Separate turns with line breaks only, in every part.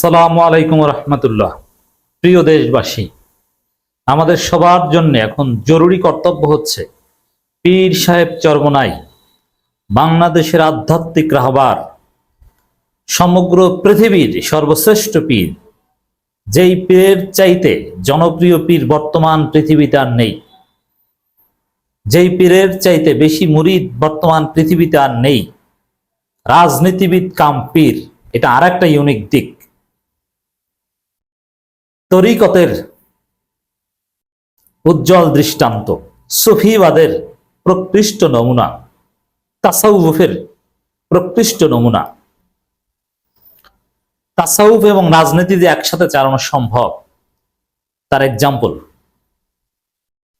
আসসালামু আলাইকুম রহমতুল্লাহ। প্রিয় দেশবাসী, আমাদের সবার জন্য এখন জরুরি কর্তব্য হচ্ছে পীর সাহেব চরমনাই, বাংলাদেশের আধ্যাত্মিক রাহবার, সমগ্র পৃথিবীর সর্বশ্রেষ্ঠ পীর, যেই পীরের চাইতে জনপ্রিয় পীর বর্তমান পৃথিবীতে আর নেই, যেই পীরের চাইতে বেশি মুরিদ বর্তমান পৃথিবীতে আর নেই, রাজনীতিবিদ কাম পীর, এটা আর একটা ইউনিক দিক। তরিকতের উজ্জ্বল দৃষ্টান্ত, সুফিবাদের প্রকৃষ্ট নমুনা, তাসাউফের প্রকৃষ্ট নমুনা। তাসাউফ এবং রাজনীতি যে একসাথে চালানো সম্ভব, তার এক্সাম্পল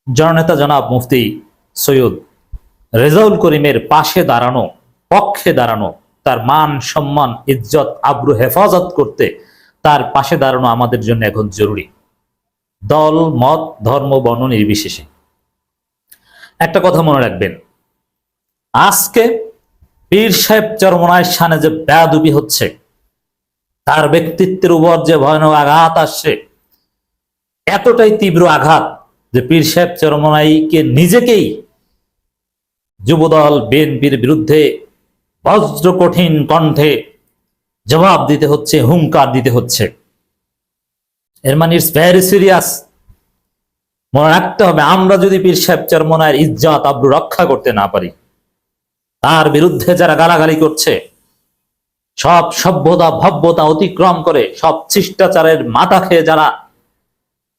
জননেতা জনাব মুফতি সৈয়দ রেজাউল করিমের পাশে দাঁড়ানো, পক্ষে দাঁড়ানো, তার মান, সম্মান, ইজ্জত, আব্রু, হেফাজত করতে তার পাশে দাঁড়ানো আমাদের জন্য এখন জরুরি। দল, মত, ধর্ম, বর্ণ নির্বিশেষে। একটা কথা মনে রাখবেন। আজকে পীর সাহেব চরমনায় সানে যে বেয়াদুবি হচ্ছে, তার ব্যক্তিত্বের উপর যে ভয়ানক আঘাত আসছে, এতটাই তীব্র আঘাত যে পীর সাহেব চরমনাইকে নিজেকেই যুবদল, বিএনপির বিরুদ্ধে বজ্র কঠিন কণ্ঠে জবাব দিতে হচ্ছে, হুঙ্কার দিতে হচ্ছে। এর মানে ইটস ভেরি সিরিয়াস মনে রাখতে হবে, আমরা যদি পীর সাহেব চরমনায়ের ইজ্জত, আব্রু রক্ষা করতে না পারি, তার বিরুদ্ধে যারা গালাগালি করছে, সব সভ্যতা, ভব্যতা অতিক্রম করে, সব শিষ্টাচারের মাথা খেয়ে যারা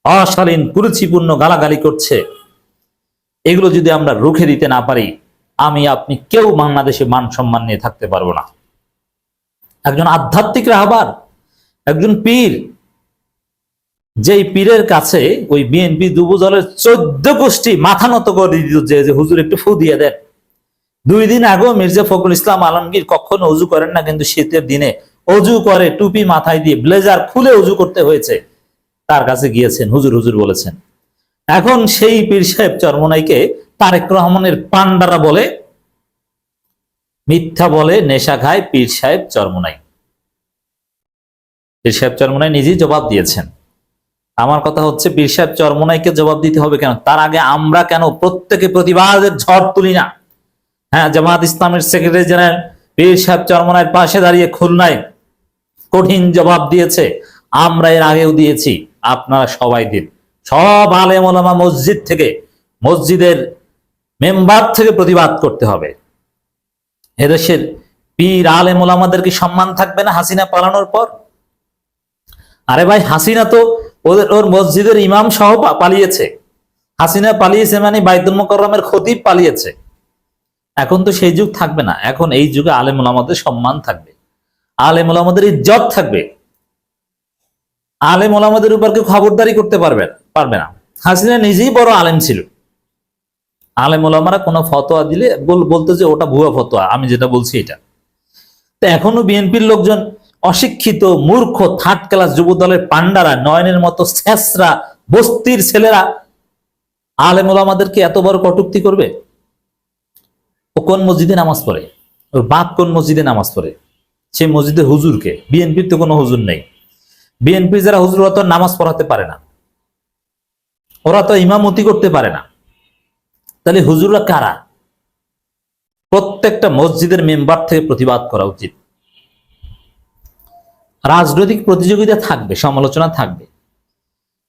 অশালীন, কুরুচিপূর্ণ গালাগালি করছে, এগুলো যদি আমরা রুখে দিতে না পারি, আমি, আপনি কেউ বাংলাদেশে মান সম্মান নিয়ে থাকতে পারব না। একজন আধ্যাত্মিক রাহবার, একজন পীর। যেই পীরের কাছে ওই বিএনপি যুবদলের চোদ্দ গোষ্ঠী মাথা নত করে দিত যে হুজুর একটু ফু দিয়ে দেন। দুই দিন আগেও মির্জা ফখরুল ইসলাম আলমগীর কখনো অজু করেন না, কিন্তু শীতের দিনে অজু করে টুপি মাথায় দিয়ে ব্লেজার খুলে অজু করতে হয়েছে। তার কাছে গিয়েছেন, হুজুর হুজুর বলেছেন। এখন সেই পীর সাহেব চরমনাইকে তারেক রহমানের পান্ডারা বলে মিথ্যা বলে নেশা খায়, পীর সাহেব চরমনাই পীর সাহেব চরমনাই নিজেই জবাব দিয়েছেন। আমার কথা হচ্ছে, পীর সাহেব চরমনাইকে জবাব দিতে হবে কেন? তার আগে আমরা কেন প্রত্যেকে প্রতিবাদের ঝড় তুলি না? হ্যাঁ জামাত ইসলামের সেক্রেটারি জেনারেল পীর সাহেব চরমনাইয়ের পাশে দাঁড়িয়ে খুলনায় কঠিন জবাব দিয়েছে। আমরা এর আগেও দিয়েছি, আপনারা সবাই দিন। সব আলেম মসজিদ থেকে, মসজিদের মেম্বার থেকে প্রতিবাদ করতে হবে। এদেশের পীর, আলেম, ওলামাদের কি সম্মান থাকবে না হাসিনা পালানোর পর? আরে ভাই, হাসিনা তো ওদের, ওর মসজিদের ইমাম সহ পালিয়েছে। হাসিনা পালিয়েছে মানে বাইতুল মোকরমের ক্ষতি পালিয়েছে। এখন তো সেই যুগ থাকবে না। এখন এই যুগে আলেম ওলামাদের সম্মান থাকবে। আলেম ওলামাদের ইজ্জত থাকবে। আলেম ওলামাদের উপর কেউ খবরদারি করতে পারবে পারবে না। হাসিনা নিজেই বড় আলেম ছিল। আলেম ওলামারা কোনো ফতোয়া দিলে বল- বলতো যে ওটা ভুয়া ফতোয়া, আমি যেটা বলছি এটা। তো এখনও বিএনপির লোকজন অশিক্ষিত, মূর্খ, থার্ড ক্লাস যুব দলের পান্ডারা নয়নের মতো শেষরা, বস্তির ছেলেরা আলেম ওলামাদেরকে এত বড় কটুক্তি করবে? ও কোন মসজিদে নামাজ পড়ে? ওর বাপ কোন মসজিদে নামাজ পড়ে? সেই মসজিদে হুজুরকে? বিএনপির তো কোনো হুজুর নেই। বিএনপি যারা হুজুর তো নামাজ পড়াতে পারে না। ওরা তো ইমামতি করতে পারে না। তাহলে হুজুররা কারা? প্রত্যেকটা মসজিদের মেম্বার থেকে প্রতিবাদ করা উচিত। রাজনৈতিক প্রতিযোগিতা থাকবে, সমালোচনা থাকবে।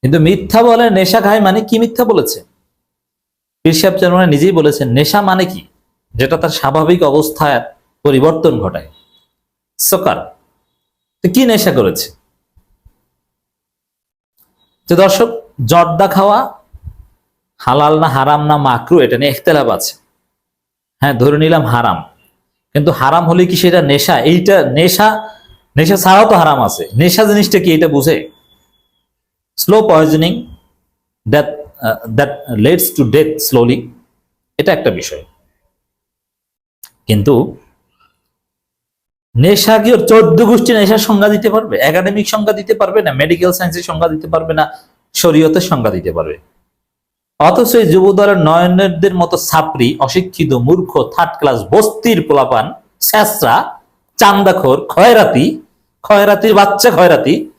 কিন্তু মিথ্যা বলে নেশা খায় মানে কি মিথ্যা বলেছে? পীর সাহেব চরমনে নিজেই বলেছেন, নেশা মানে কি? যেটা তার স্বাভাবিক অবস্থায় পরিবর্তন ঘটায়। সকার কি নেশা করেছে? তো দর্শক, জর্দা খাওয়া হালাল না হারাম না মাকরু, এটা নিয়ে ইখতলাফ আছে। হ্যাঁ ধরে নিলাম হারাম। কিন্তু হারাম হলে কি সেটা নেশা? এইটা নেশা নেশা ছাড়াও তো হারাম আছে। নেশা জিনিসটা কি এটা বুঝে? Slow poisoning that that leads to death slowly এটা একটা বিষয়। কিন্তু নেশা কি ওর চোদ্দ গোষ্ঠী নেশার সংজ্ঞা দিতে পারবে? একাডেমিক সংজ্ঞা দিতে পারবে না? মেডিকেল সায়েন্সের সংজ্ঞা দিতে পারবে না? শরীয়তের সংজ্ঞা দিতে পারবে। অথচ এই যুব দলের নয়নদের মতো ছাপরি অশিক্ষিত মূর্খ থার্ড ক্লাস বস্তির পোলাপান স্যাসরা চান্দাখোর খয়রাতি খয়রাতির বাচ্চা খয়রাতি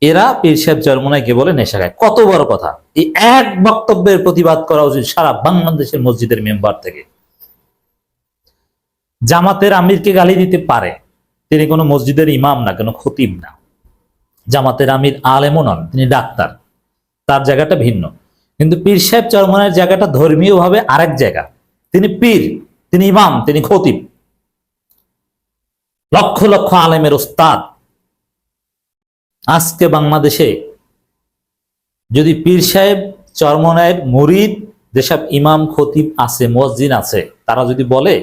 এরা পীর সাহেব বলে নেশা খায়। কত বড় কথা। এই এক বক্তব্যের প্রতিবাদ করা উচিত সারা বাংলাদেশের মসজিদের মেম্বার থেকে। জামাতের আমিরকে গালি দিতে পারে। তিনি কোনো মসজিদের ইমাম না, কোনো খতিব না। জামাতের আমির আলেমও নন, তিনি ডাক্তার। তার জায়গাটা ভিন্ন। কিন্তু পীর সাহেব চরমনের জায়গাটা ধর্মীয়ভাবে আরেক জায়গা। তিনি পীর, তিনি ইমাম, তিনি খতিব। লক্ষ লক্ষ আলেমের ওস্তাদ। আজকে বাংলাদেশে যদি পীর সাহেব, চরমনায়ের মুরিদ, যেসব ইমাম, খতিব আছে মসজিদ আছে, তারা যদি বলে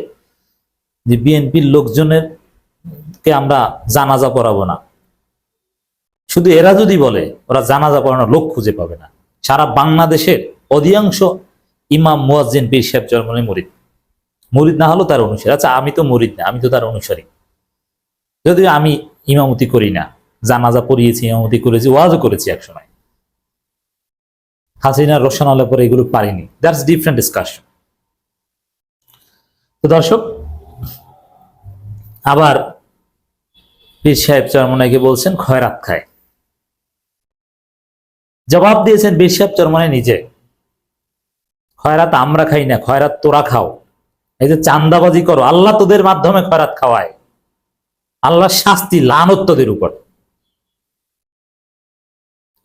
যে বিএনপির লোকজনের কে আমরা জানাজা পড়াবো না শুধু এরা যদি বলে, ওরা জানাজা পড়ানোর লোক খুঁজে পাবে না। সারা বাংলাদেশের অধিকাংশ ইমাম, মুয়াজ্জিন, পীর সাহেব চরমনে মরিদ। মরিদ না হলো তার অনুসারী। আচ্ছা আমি তো মরিদ না, আমি তো তার অনুসারী। যদিও আমি ইমামতি করি না, জানাজা পড়িয়েছি, ইমামতি করেছি, ওয়াজও করেছি একসময়। হাসিনা, রোশন হলে পরে এগুলো পারিনি। দ্যাটস ডিফারেন্ট ডিসকাশন তো দর্শক, আবার পীর সাহেব চরমনাইকে বলছেন, খয়রাত খায়। জবাব দিয়েছেন পীর সাহেব চরমনাই নিজে। খয়রাত আমরা খাই না, খয়রাত তোরা খাও। এই যে চান্দাবাজি করো, আল্লাহ তোদের মাধ্যমে খয়রাত খাওয়ায়। আল্লাহ শাস্তি, লানত তোদের উপর।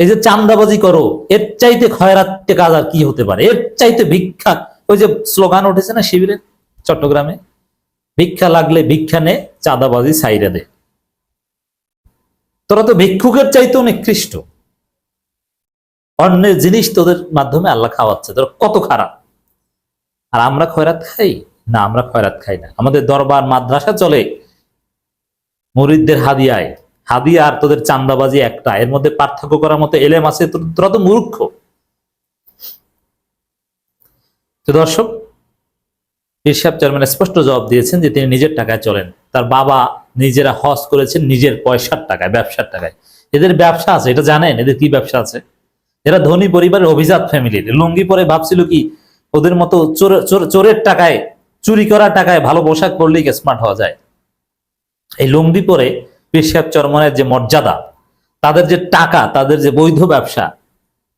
এই যে চান্দাবাজি করো, এর চাইতে খয়রাত কাজ আর কি হতে পারে? এর চাইতে ভিক্ষা, ওই যে স্লোগান উঠেছে না শিবিরের, চট্টগ্রামে? ভিক্ষা লাগলে ভিক্ষা নে, চাঁদাবাজি সাইরা দে। তোরা তো ভিক্ষুকের চাইতেও নিকৃষ্ট। অন্যের জিনিস তোদের মাধ্যমে আল্লাহ খাওয়াচ্ছে। তোরা কত খারাপ? আর আমরা খয়রাত খাই? না, আমরা খয়রাত খাই না। আমাদের দরবার, মাদ্রাসা চলে। মুরিদদের হাদিয়ায়। হাদিয়া আর তোদের চান্দাবাজি একটা। এর মধ্যে পার্থক্য করার মতো এলেম আছে। তোরা তো মূর্খ। তো দর্শক, ইরশাদ চেয়ারম্যান স্পষ্ট জবাব দিয়েছেন যে তিনি নিজের টাকায় চলেন। তার বাবা নিজেরা হজ করেছেন নিজের পয়সার টাকায়, ব্যবসার টাকায়। এদের ব্যবসা আছে, এটা জানেন? এদের কি ব্যবসা আছে? এরা ধনী পরিবারের অভিজাত ফ্যামিলির লুঙ্গি পরে ভাবছিল কি, ওদের মতো চোর- চোর- চোরের টাকায়, চুরি করা টাকায় ভালো পোশাক পরলেই স্মার্ট হওয়া যায়? এই লুঙ্গি পরে পেশাব চরমনের যে মর্যাদা, তাদের যে টাকা, তাদের যে বৈধ ব্যবসা,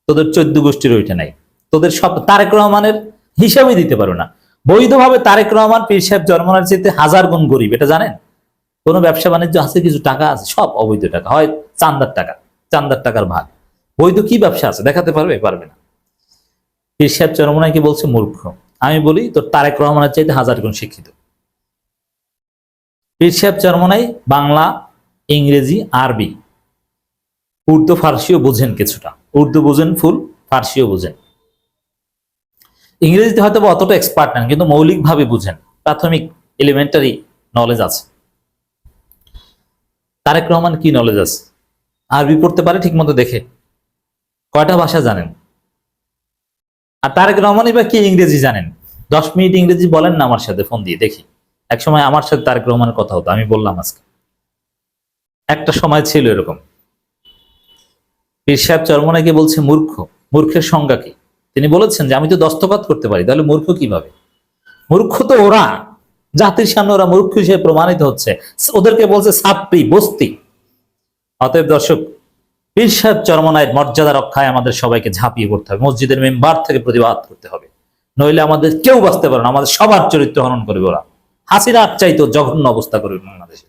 তোদের চোদ্দ গোষ্ঠীর ওইটা নাই। তোদের সব তারেক রহমানের হিসাবই দিতে পারো না। বৈধভাবে তারেক রহমান পেশাব জন্মনার চেয়ে হাজার গুণ গরিব, এটা জানেন? কোনো ব্যবসা বাণিজ্য আছে, কিছু টাকা আছে, সব অবৈধ টাকা, হয় চান্দার টাকা চান্দার টাকার ভাগ। বৈধ কি ব্যবসা আছে? দেখাতে পারবে? পারবে না। পীর সাহেব চরমনাইকে বলছে, মূর্খ। আমি বলি তো তারেক রহমানের চাইতে হাজার গুণ শিক্ষিত। পীর সাহেব চরমনাই বাংলা, ইংরেজি, আরবি, উর্দু, ফার্সিও বোঝেন কিছুটা। উর্দু বোঝেন ফুল, ফার্সিও বোঝেন। ইংরেজিতে হয়তো বা অতটা এক্সপার্ট নেন, কিন্তু মৌলিকভাবে বুঝেন। প্রাথমিক এলিমেন্টারি নলেজ আছে। তারেক রহমান কি নলেজ আছে? আরবি পড়তে পারে ঠিক মতো দেখে। কয়টা ভাষা জানেন? আর তারেক রহমানই বা কি ইংরেজি জানেন? দশ মিনিট ইংরেজি বলেন না আমার সাথে, ফোন দিয়ে দেখি। এক সময় আমার সাথে তারেক রহমানের কথা হতো, আমি বললাম আজকে। একটা সময় ছিল এরকম। পীর সাহেব চরমনাকে বলছে, মূর্খ, মূর্খের সংজ্ঞা কি? তিনি বলেছেন যে, আমি তো দস্তখত করতে পারি, তাহলে মূর্খ কীভাবে? মূর্খ তো ওরা, জাতির সামনে ওরা মূর্খ হিসেবে প্রমাণিত হচ্ছে। ওদেরকে বলছে সাপ্রি বস্তি। অতএব দর্শক পীর সাহেব চরমনায়ের মর্যাদা রক্ষায় আমাদের সবাইকে ঝাঁপিয়ে পড়তে হবে। মসজিদের মেম্বার থেকে প্রতিবাদ করতে হবে। নইলে আমাদের কেউ বাঁচতে পারে না। আমাদের সবার চরিত্র হনন করবে ওরা। হাসিনা চাইতো জঘন্য অবস্থা করবে বাংলাদেশে।